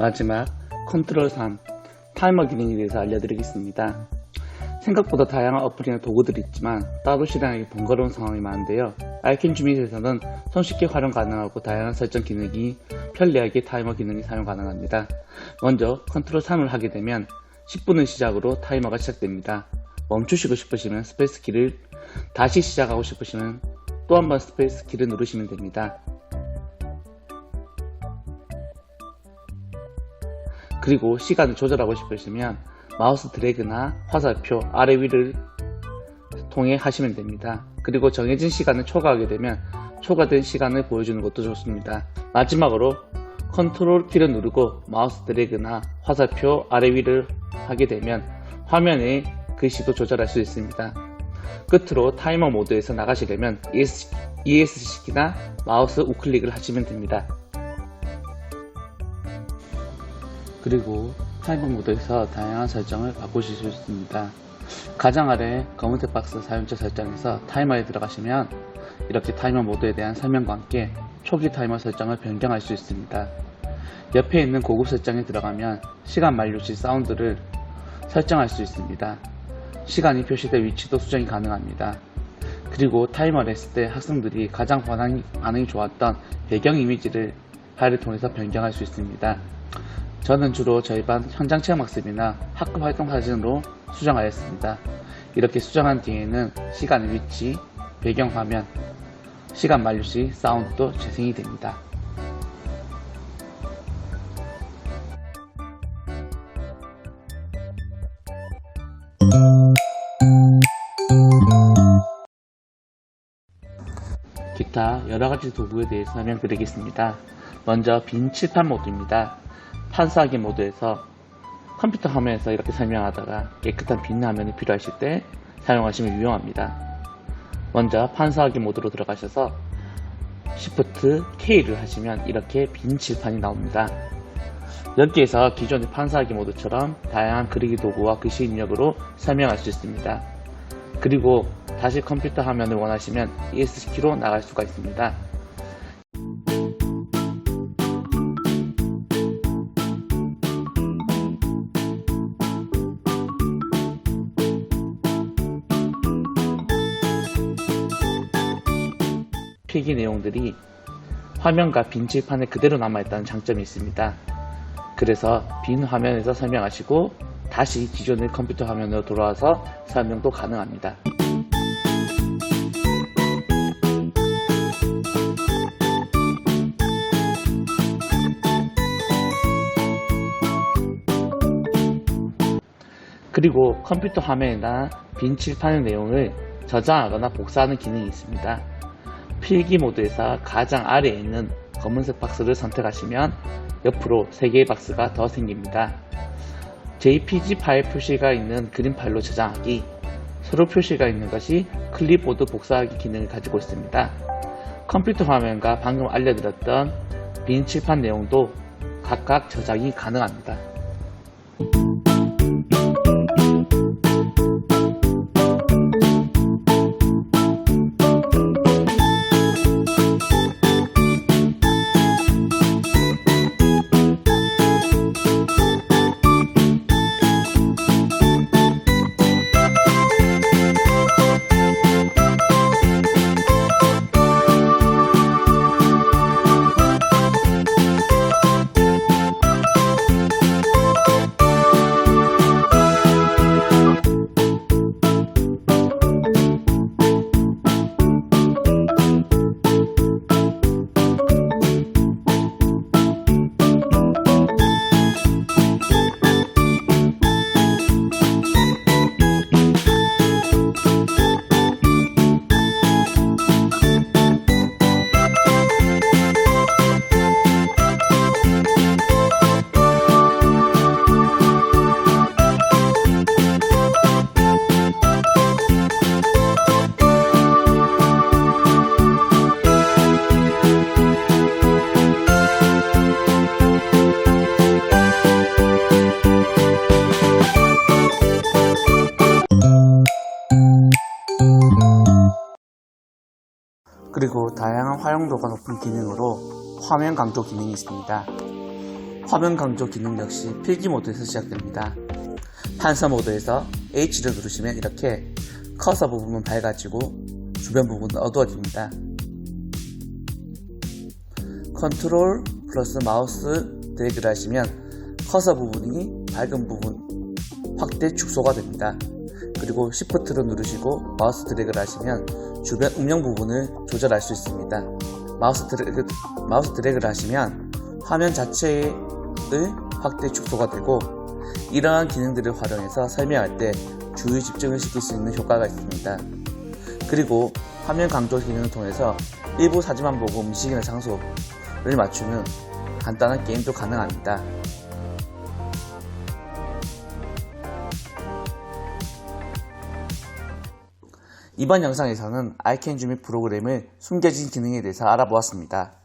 마지막 컨트롤 3 타이머 기능에 대해서 알려드리겠습니다. 생각보다 다양한 어플이나 도구들이 있지만 따로 실행하기 번거로운 상황이 많은데요. 아이캔 주밋에서는 손쉽게 활용 가능하고 다양한 설정 기능이 편리하게 타이머 기능이 사용 가능합니다. 먼저 컨트롤 3을 하게 되면 10분을 시작으로 타이머가 시작됩니다. 멈추시고 싶으시면 스페이스 키를 다시 시작하고 싶으시면 또 한 번 스페이스 키를 누르시면 됩니다. 그리고 시간을 조절하고 싶으시면 마우스 드래그나 화살표 아래 위를 통해 하시면 됩니다. 그리고 정해진 시간을 초과하게 되면 초과된 시간을 보여주는 것도 좋습니다. 마지막으로 컨트롤 키를 누르고 마우스 드래그나 화살표 아래 위를 하게 되면 화면의 글씨도 조절할 수 있습니다. 끝으로 타이머 모드에서 나가시려면 ES, ESC키나 마우스 우클릭을 하시면 됩니다. 그리고 타이머 모드에서 다양한 설정을 바꾸실 수 있습니다. 가장 아래 검은색 박스 사용자 설정에서 타이머에 들어가시면 이렇게 타이머 모드에 대한 설명과 함께 초기 타이머 설정을 변경할 수 있습니다. 옆에 있는 고급 설정에 들어가면 시간 만료 시 사운드를 설정할 수 있습니다. 시간이 표시된 위치도 수정이 가능합니다. 그리고 타이머를 했을 때 학생들이 가장 반응이 좋았던 배경 이미지를 파일을 통해서 변경할 수 있습니다. 저는 주로 저희 반 현장 체험 학습이나 학급 활동 사진으로 수정하였습니다. 이렇게 수정한 뒤에는 시간 위치, 배경 화면, 시간 만료 시 사운드도 재생이 됩니다. 기타 여러 가지 도구에 대해서 설명드리겠습니다. 먼저 빈 칠판 모드입니다. 판사하기 모드에서 컴퓨터 화면에서 이렇게 설명하다가 깨끗한 빈 화면이 필요하실 때 사용하시면 유용합니다. 먼저 판사하기 모드로 들어가셔서 Shift K를 하시면 이렇게 빈 칠판이 나옵니다. 여기에서 기존의 판사하기 모드처럼 다양한 그리기 도구와 글씨 입력으로 설명할 수 있습니다. 그리고 다시 컴퓨터 화면을 원하시면 ESC키로 나갈 수가 있습니다. 필기 내용들이 화면과 빈 칠판에 그대로 남아있다는 장점이 있습니다. 그래서 빈 화면에서 설명하시고 다시 기존의 컴퓨터 화면으로 돌아와서 설명도 가능합니다. 그리고 컴퓨터 화면이나 빈 칠판의 내용을 저장하거나 복사하는 기능이 있습니다. 필기 모드에서 가장 아래에 있는 검은색 박스를 선택하시면 옆으로 3개의 박스가 더 생깁니다. JPG 파일 표시가 있는 그림 파일로 저장하기, 서로 표시가 있는 것이 클립보드 복사하기 기능을 가지고 있습니다. 컴퓨터 화면과 방금 알려드렸던 빈 칠판 내용도 각각 저장이 가능합니다. 그리고 다양한 활용도가 높은 기능으로 화면 강조 기능이 있습니다. 화면 강조 기능 역시 필기 모드에서 시작됩니다. 판서 모드에서 H를 누르시면 이렇게 커서 부분은 밝아지고 주변 부분은 어두워집니다. 컨트롤 플러스 마우스 드래그를 하시면 커서 부분이 밝은 부분 확대 축소가 됩니다. 그리고 Shift를 누르시고 마우스 드래그를 하시면 주변 음영 부분을 조절할 수 있습니다. 마우스 드래그, 마우스 드래그를 하시면 화면 자체의 확대 축소가 되고 이러한 기능들을 활용해서 설명할 때 주의 집중을 시킬 수 있는 효과가 있습니다. 그리고 화면 강조 기능을 통해서 일부 사진만 보고 음식이나 장소를 맞추는 간단한 게임도 가능합니다. 이번 영상에서는 아이캔 줌의 프로그램의 숨겨진 기능에 대해서 알아보았습니다.